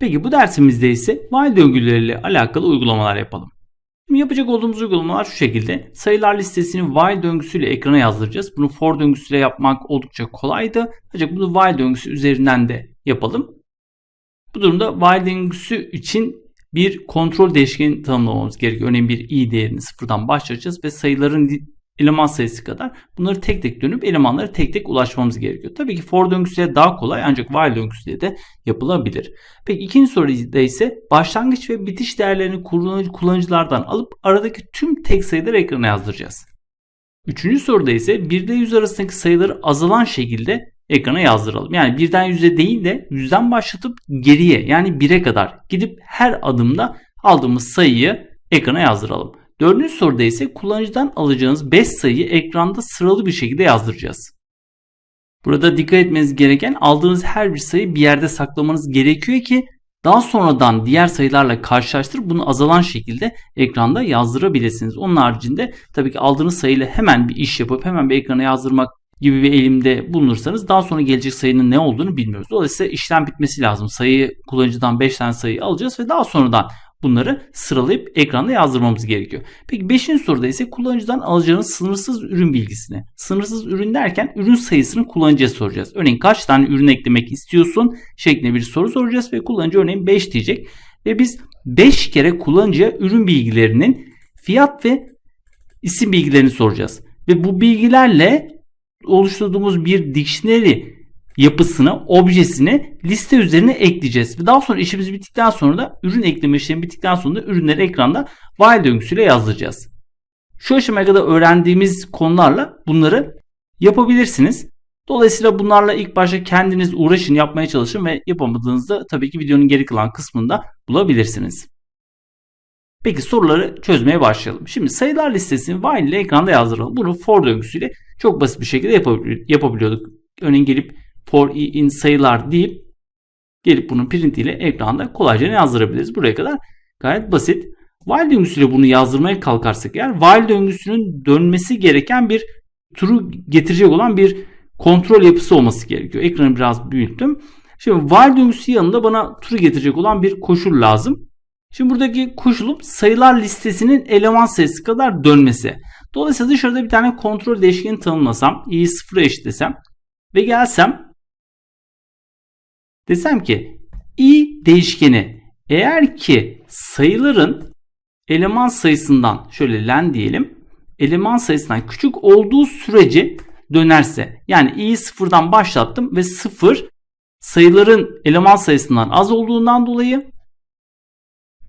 Peki bu dersimizde ise while döngüleriyle alakalı uygulamalar yapalım. Şimdi yapacak olduğumuz uygulamalar şu şekilde. Sayılar listesini while döngüsüyle ekrana yazdıracağız. Bunu for döngüsüyle yapmak oldukça kolaydı. Ancak bunu while döngüsü üzerinden de yapalım. Bu durumda while döngüsü için bir kontrol değişkeni tanımlamamız gerekiyor. Örneğin bir i değerini sıfırdan başlatacağız ve sayıların eleman sayısı kadar bunları tek tek dönüp elemanlara tek tek ulaşmamız gerekiyor. Tabii ki for döngüsüyle daha kolay ancak while döngüsüyle de yapılabilir. Peki ikinci soruda ise başlangıç ve bitiş değerlerini kullanıcılardan alıp aradaki tüm tek sayıları ekrana yazdıracağız. Üçüncü soruda ise 1 ile 100 arasındaki sayıları azalan şekilde ekrana yazdıralım. Yani birden 100'e değil de 100'den başlatıp geriye yani 1'e kadar gidip her adımda aldığımız sayıyı ekrana yazdıralım. Dördüncü soruda ise kullanıcıdan alacağınız 5 sayıyı ekranda sıralı bir şekilde yazdıracağız. Burada dikkat etmeniz gereken aldığınız her bir sayı bir yerde saklamanız gerekiyor ki daha sonradan diğer sayılarla karşılaştırıp bunu azalan şekilde ekranda yazdırabilirsiniz. Onun haricinde tabii ki aldığınız sayıyla hemen bir iş yapıp hemen bir ekrana yazdırmak gibi bir eğilimde bulunursanız daha sonra gelecek sayının ne olduğunu bilmiyoruz. Dolayısıyla işlem bitmesi lazım. Sayı kullanıcıdan 5 tane sayı alacağız ve daha sonradan bunları sıralayıp ekranda yazdırmamız gerekiyor. Peki 5. soruda ise kullanıcıdan alacağınız sınırsız ürün bilgisini. Sınırsız ürün derken ürün sayısını kullanıcıya soracağız. Örneğin kaç tane ürün eklemek istiyorsun şeklinde bir soru soracağız ve kullanıcı örneğin 5 diyecek. Ve biz 5 kere kullanıcıya ürün bilgilerinin fiyat ve isim bilgilerini soracağız. Ve bu bilgilerle oluşturduğumuz bir dictionary yapısını, objesini liste üzerine ekleyeceğiz. Daha sonra işimiz bittikten sonra da ürün ekleme işlemi bittikten sonra da ürünleri ekranda while döngüsüyle yazdıracağız. Şu aşamaya kadar öğrendiğimiz konularla bunları yapabilirsiniz. Dolayısıyla bunlarla ilk başta kendiniz uğraşın, yapmaya çalışın ve yapamadığınızda tabii ki videonun geri kalan kısmında bulabilirsiniz. Peki soruları çözmeye başlayalım. Şimdi sayılar listesini while ile ekranda yazdıralım. Bunu for döngüsüyle çok basit bir şekilde yapabiliyorduk. Örneğin gelip for i in sayılar deyip gelip bunun print ile ekranda kolayca yazdırabiliriz. Buraya kadar gayet basit. While döngüsüyle bunu yazdırmaya kalkarsak eğer while döngüsünün dönmesi gereken bir true getirecek olan bir kontrol yapısı olması gerekiyor. Ekranı biraz büyüttüm. Şimdi while döngüsü yanında bana true getirecek olan bir koşul lazım. Şimdi buradaki koşulum sayılar listesinin eleman sayısı kadar dönmesi. Dolayısıyla dışarıda bir tane kontrol değişkeni tanımlasam, i sıfıra eşitlesem ve gelsem desem ki i değişkeni eğer ki sayıların eleman sayısından şöyle len diyelim eleman sayısından küçük olduğu sürece dönerse yani i'yi sıfırdan başlattım ve sıfır sayıların eleman sayısından az olduğundan dolayı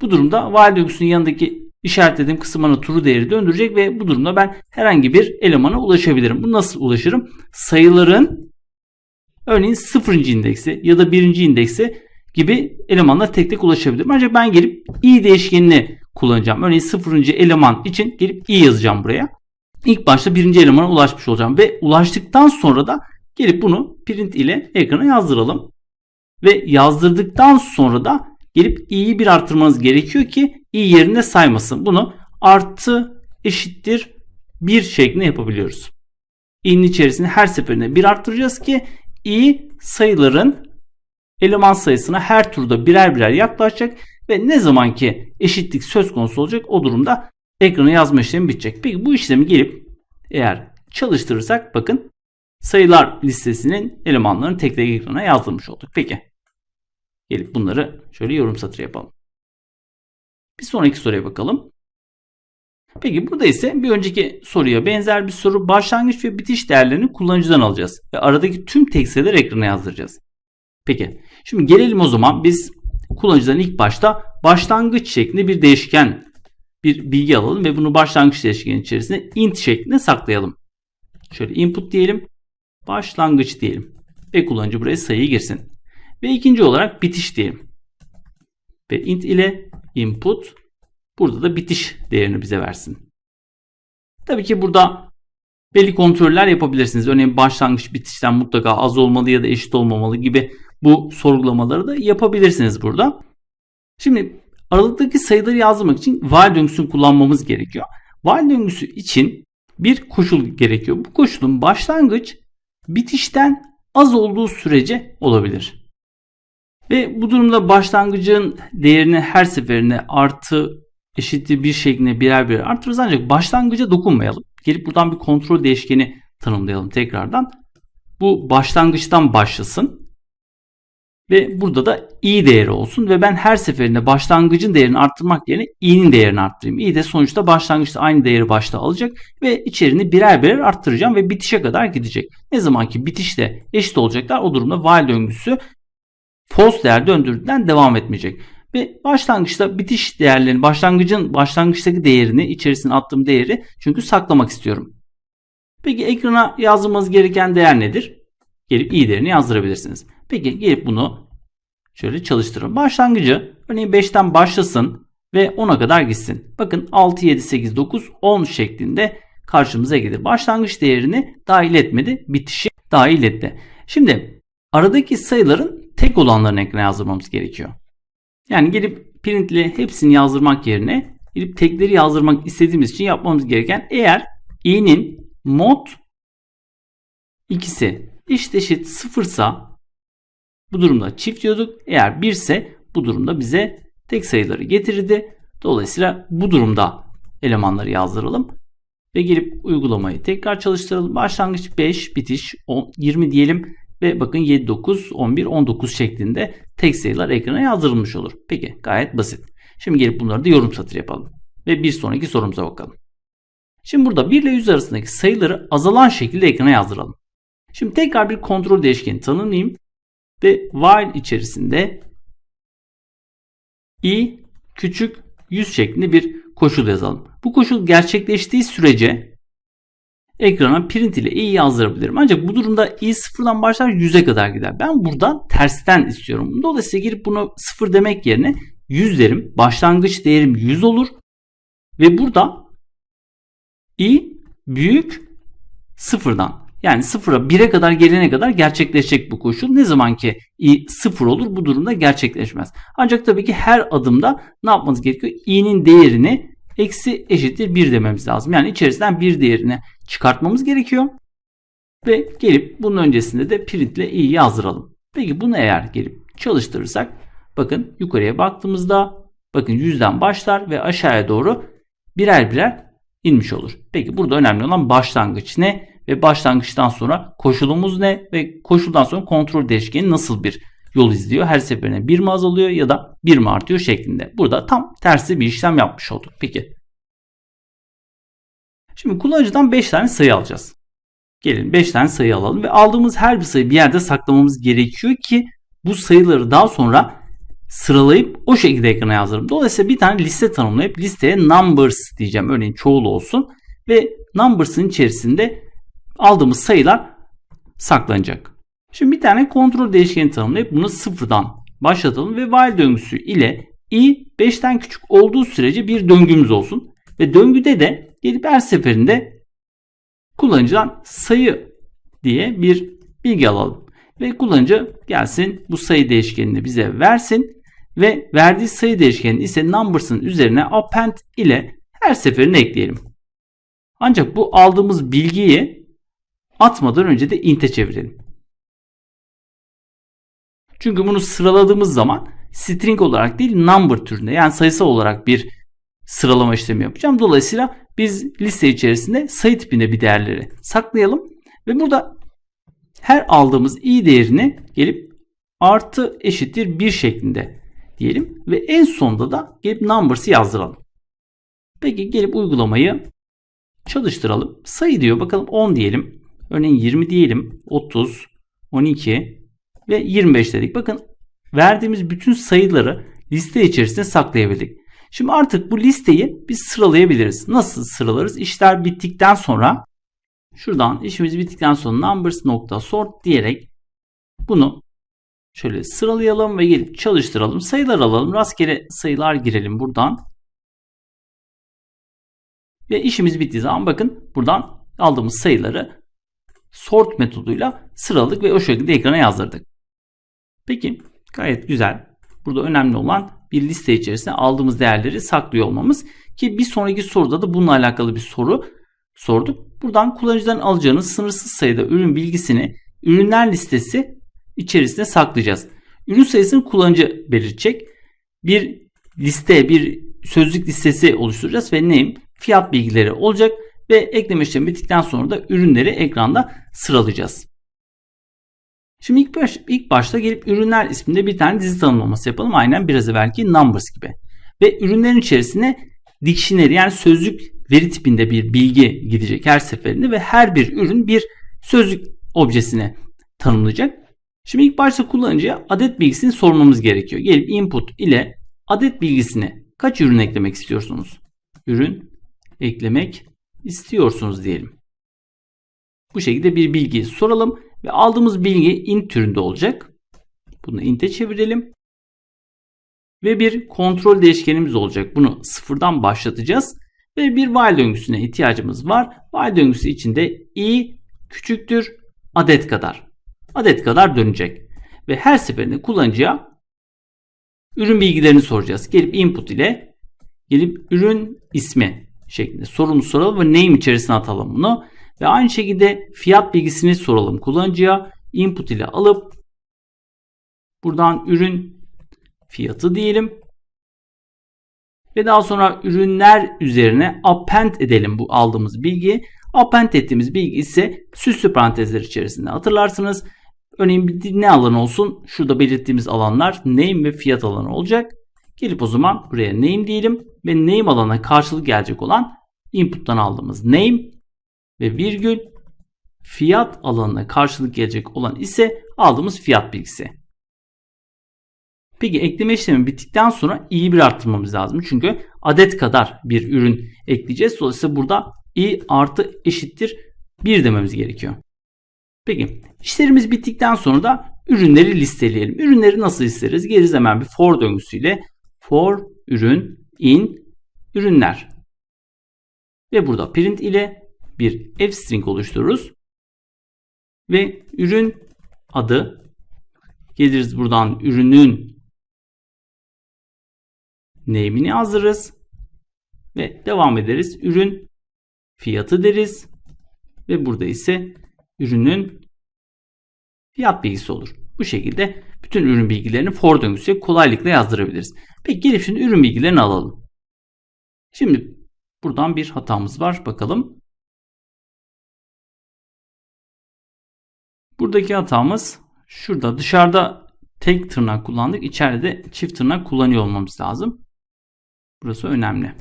bu durumda while döngüsünün yanındaki işaretlediğim kısım bana true değeri döndürecek ve bu durumda ben herhangi bir elemana ulaşabilirim. Bu nasıl ulaşırım? Sayıların örneğin 0. indeksi ya da 1. indeksi gibi elemanla tek tek ulaşabilirim. Ancak ben gelip i değişkenini kullanacağım. Örneğin 0. eleman için gelip i yazacağım buraya. İlk başta birinci elemana ulaşmış olacağım ve ulaştıktan sonra da gelip bunu print ile ekrana yazdıralım. Ve yazdırdıktan sonra da gelip i'yi bir arttırmanız gerekiyor ki i yerine saymasın. Bunu artı eşittir 1 şeklinde yapabiliyoruz. i'nin içerisinde her seferinde bir arttıracağız ki i sayıların eleman sayısına her turda birer birer yaklaşacak ve ne zaman ki eşitlik söz konusu olacak o durumda ekrana yazma işlemi bitecek. Peki bu işlemi gelip eğer çalıştırırsak bakın sayılar listesinin elemanlarını tek tek ekrana yazdırmış olduk. Peki gelip bunları şöyle yorum satırı yapalım. Bir sonraki soruya bakalım. Peki burada ise bir önceki soruya benzer bir soru başlangıç ve bitiş değerlerini kullanıcıdan alacağız. Ve aradaki tüm tek sayıları ekrana yazdıracağız. Peki şimdi gelelim o zaman biz kullanıcıdan ilk başta başlangıç şeklinde bir değişken bir bilgi alalım ve bunu başlangıç değişkenin içerisinde int şeklinde saklayalım. Şöyle input diyelim. Başlangıç diyelim. Ve kullanıcı buraya sayıyı girsin. Ve ikinci olarak bitiş diyelim. Ve int ile input burada da bitiş değerini bize versin. Tabii ki burada belli kontroller yapabilirsiniz. Örneğin başlangıç bitişten mutlaka az olmalı ya da eşit olmamalı gibi bu sorgulamaları da yapabilirsiniz burada. Şimdi aralıktaki sayıları yazmak için while döngüsünü kullanmamız gerekiyor. While döngüsü için bir koşul gerekiyor. Bu koşulun başlangıç bitişten az olduğu sürece olabilir. Ve bu durumda başlangıcın değerini her seferinde artı eşittir bir şeklinde birer birer artırırız ancak başlangıca dokunmayalım. Gelip buradan bir kontrol değişkeni tanımlayalım tekrardan. Bu başlangıçtan başlasın. Ve burada da i değeri olsun ve ben her seferinde başlangıcın değerini arttırmak yerine i'nin değerini arttırayım. i de sonuçta başlangıçta aynı değeri başta alacak ve içerini birer birer arttıracağım ve bitişe kadar gidecek. Ne zaman ki bitişte eşit olacaklar o durumda while döngüsü false değer döndürdüğünden devam etmeyecek. Ve başlangıçta bitiş değerlerini, başlangıcın başlangıçtaki değerini, içerisine attığım değeri çünkü saklamak istiyorum. Peki ekrana yazdırmanız gereken değer nedir? Gelip i değerini yazdırabilirsiniz. Peki gelip bunu şöyle çalıştırın. Başlangıcı örneğin 5'ten başlasın ve 10'a kadar gitsin. Bakın 6, 7, 8, 9, 10 şeklinde karşımıza gelir. Başlangıç değerini dahil etmedi. Bitişi dahil etti. Şimdi aradaki sayıların tek olanlarını ekrana yazdırmamız gerekiyor. Yani gelip printle hepsini yazdırmak yerine gelip tekleri yazdırmak istediğimiz için yapmamız gereken eğer i'nin mod ikisi eşit eşit sıfırsa bu durumda çift diyorduk. Eğer 1 ise bu durumda bize tek sayıları getirirdi. Dolayısıyla bu durumda elemanları yazdıralım. Ve gelip uygulamayı tekrar çalıştıralım. Başlangıç 5, bitiş 10, 20 diyelim. Ve bakın 7, 9, 11, 19 şeklinde tek sayılar ekrana yazdırılmış olur. Peki gayet basit. Şimdi gelip bunları da yorum satır yapalım. Ve bir sonraki sorumuza bakalım. Şimdi burada 1 ile 100 arasındaki sayıları azalan şekilde ekrana yazdıralım. Şimdi tekrar bir kontrol değişkeni tanımlayayım. Ve while içerisinde i küçük 100 şeklinde bir koşul yazalım. Bu koşul gerçekleştiği sürece ekrana print ile i yazdırabilirim. Ancak bu durumda i sıfırdan başlar 100'e kadar gider. Ben buradan tersten istiyorum. Dolayısıyla girip bunu sıfır demek yerine 100 derim. Başlangıç değerim 100 olur. Ve burada i büyük sıfırdan yani sıfıra 1'e kadar gelene kadar gerçekleşecek bu koşul. Ne zaman ki i sıfır olur bu durumda gerçekleşmez. Ancak tabii ki her adımda ne yapmanız gerekiyor? i'nin değerini eksi eşittir 1 dememiz lazım. Yani içerisinden bir değerini çıkartmamız gerekiyor. Ve gelip bunun öncesinde de print ile i yazdıralım. Peki bunu eğer gelip çalıştırırsak bakın yukarıya baktığımızda bakın 100'den başlar ve aşağıya doğru birer birer inmiş olur. Peki burada önemli olan başlangıç ne? ve başlangıçtan sonra koşulumuz ne ve koşuldan sonra kontrol değişkeni nasıl bir yol izliyor. Her seferinde bir mi azalıyor ya da bir mi artıyor şeklinde. Burada tam tersi bir işlem yapmış olduk. Peki. Şimdi kullanıcıdan 5 tane sayı alacağız. Gelin 5 tane sayı alalım ve aldığımız her bir sayı bir yerde saklamamız gerekiyor ki bu sayıları daha sonra sıralayıp o şekilde ekrana yazdırırım. Dolayısıyla bir tane liste tanımlayıp listeye numbers diyeceğim. Örneğin çoğul olsun ve numbers'ın içerisinde aldığımız sayılar saklanacak. Şimdi bir tane kontrol değişkeni tanımlayıp bunu sıfırdan başlatalım ve while döngüsü ile i 5'ten küçük olduğu sürece bir döngümüz olsun. Ve döngüde de gelip her seferinde kullanıcıdan sayı diye bir bilgi alalım. Ve kullanıcı gelsin bu sayı değişkenini bize versin ve verdiği sayı değişkeni ise numbers'ın üzerine append ile her seferinde ekleyelim. Ancak bu aldığımız bilgiyi atmadan önce de int'e çevirelim. Çünkü bunu sıraladığımız zaman string olarak değil number türünde yani sayısal olarak bir sıralama işlemi yapacağım. Dolayısıyla biz liste içerisinde sayı tipinde bir değerleri saklayalım ve burada her aldığımız i değerini gelip artı eşittir 1 şeklinde diyelim ve en sonda da gelip numbers'ı yazdıralım. Peki gelip uygulamayı çalıştıralım. Sayı diyor bakalım 10 diyelim. Örneğin 20 diyelim. 30, 12 ve 25 dedik. Bakın verdiğimiz bütün sayıları liste içerisinde saklayabildik. Şimdi artık bu listeyi biz sıralayabiliriz. Nasıl sıralarız? İşler bittikten sonra şuradan işimiz bittikten sonra numbers nokta sort diyerek bunu şöyle sıralayalım ve gelip çalıştıralım. Sayılar alalım. Rastgele sayılar girelim buradan. Ve işimiz bittiği zaman bakın buradan aldığımız sayıları sort metoduyla sıraladık ve o şekilde ekrana yazdırdık. Peki gayet güzel. Burada önemli olan bir liste içerisinde aldığımız değerleri saklıyor olmamız. Ki bir sonraki soruda da bununla alakalı bir soru sorduk. Buradan kullanıcıdan alacağınız sınırsız sayıda ürün bilgisini ürünler listesi içerisinde saklayacağız. ürün sayısını kullanıcı belirtecek. Bir liste, bir sözlük listesi oluşturacağız ve name fiyat bilgileri olacak ve ekleme işlemi bittikten sonra da ürünleri ekranda sıralayacağız. Şimdi ilk, baş, ilk başta gelip ürünler isminde bir tane dizi tanımlaması yapalım. Aynen biraz evvelki numbers gibi. Ve ürünlerin içerisine dictionary yani sözlük veri tipinde bir bilgi gidecek her seferinde ve her bir ürün bir sözlük objesine tanımlayacak. Şimdi ilk başta kullanıcıya adet bilgisini sormamız gerekiyor. Gelip input ile adet bilgisine kaç ürün eklemek istiyorsunuz? Ürün eklemek istiyorsunuz diyelim. Bu şekilde bir bilgi soralım ve aldığımız bilgi int türünde olacak. Bunu int'e çevirelim. Ve bir kontrol değişkenimiz olacak. Bunu sıfırdan başlatacağız. Ve bir while döngüsüne ihtiyacımız var. While döngüsü içinde i küçüktür adet kadar. Adet kadar dönecek. Ve her seferinde kullanıcıya ürün bilgilerini soracağız. Gelip input ile gelip ürün ismi şeklinde sorunu soralım ve name içerisine atalım bunu. Ve aynı şekilde fiyat bilgisini soralım kullanıcıya. Input ile alıp buradan ürün fiyatı diyelim. Ve daha sonra ürünler üzerine append edelim bu aldığımız bilgi. Append ettiğimiz bilgi ise süslü parantezler içerisinde hatırlarsınız. Örneğin bir ne alan olsun? Şurada belirttiğimiz alanlar name ve fiyat alanı olacak. Gelip o zaman buraya name diyelim ve name alana karşılık gelecek olan input'tan aldığımız name ve virgül fiyat alanına karşılık gelecek olan ise aldığımız fiyat bilgisi. Peki ekleme işlemi bittikten sonra i'yi bir arttırmamız lazım. Çünkü adet kadar bir ürün ekleyeceğiz. Dolayısıyla burada i artı eşittir 1 dememiz gerekiyor. Peki işlerimiz bittikten sonra da ürünleri listeleyelim. Ürünleri nasıl listeleriz? Geliriz hemen bir for döngüsüyle for ürün in ürünler. Ve burada print ile bir f string oluştururuz. Ve ürün adı geliriz buradan ürünün name'ini yazdırırız. Ve devam ederiz. Ürün fiyatı deriz. Ve burada ise ürünün fiyat bilgisi olur. Bu şekilde bütün ürün bilgilerini for döngüsüyle kolaylıkla yazdırabiliriz. Peki gelip şimdi ürün bilgilerini alalım. Şimdi buradan bir hatamız var. Bakalım. Buradaki hatamız şurada dışarıda tek tırnak kullandık. İçeride de çift tırnak kullanıyor olmamız lazım. Burası önemli.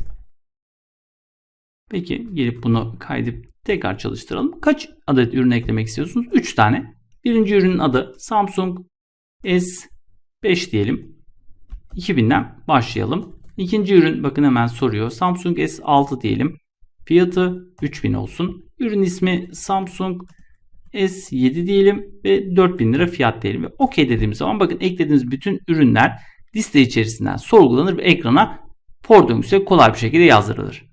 Peki gelip bunu kaydedip tekrar çalıştıralım. Kaç adet ürün eklemek istiyorsunuz? 3 tane. Birinci ürünün adı Samsung S5 diyelim. 2000'den başlayalım. İkinci ürün bakın hemen soruyor. Samsung S6 diyelim. Fiyatı 3000 olsun. Ürün ismi Samsung S7 diyelim ve 4000 lira fiyat diyelim. Ve OK dediğimiz zaman bakın eklediğimiz bütün ürünler liste içerisinden sorgulanır ve ekrana for döngüsü kolay bir şekilde yazdırılır.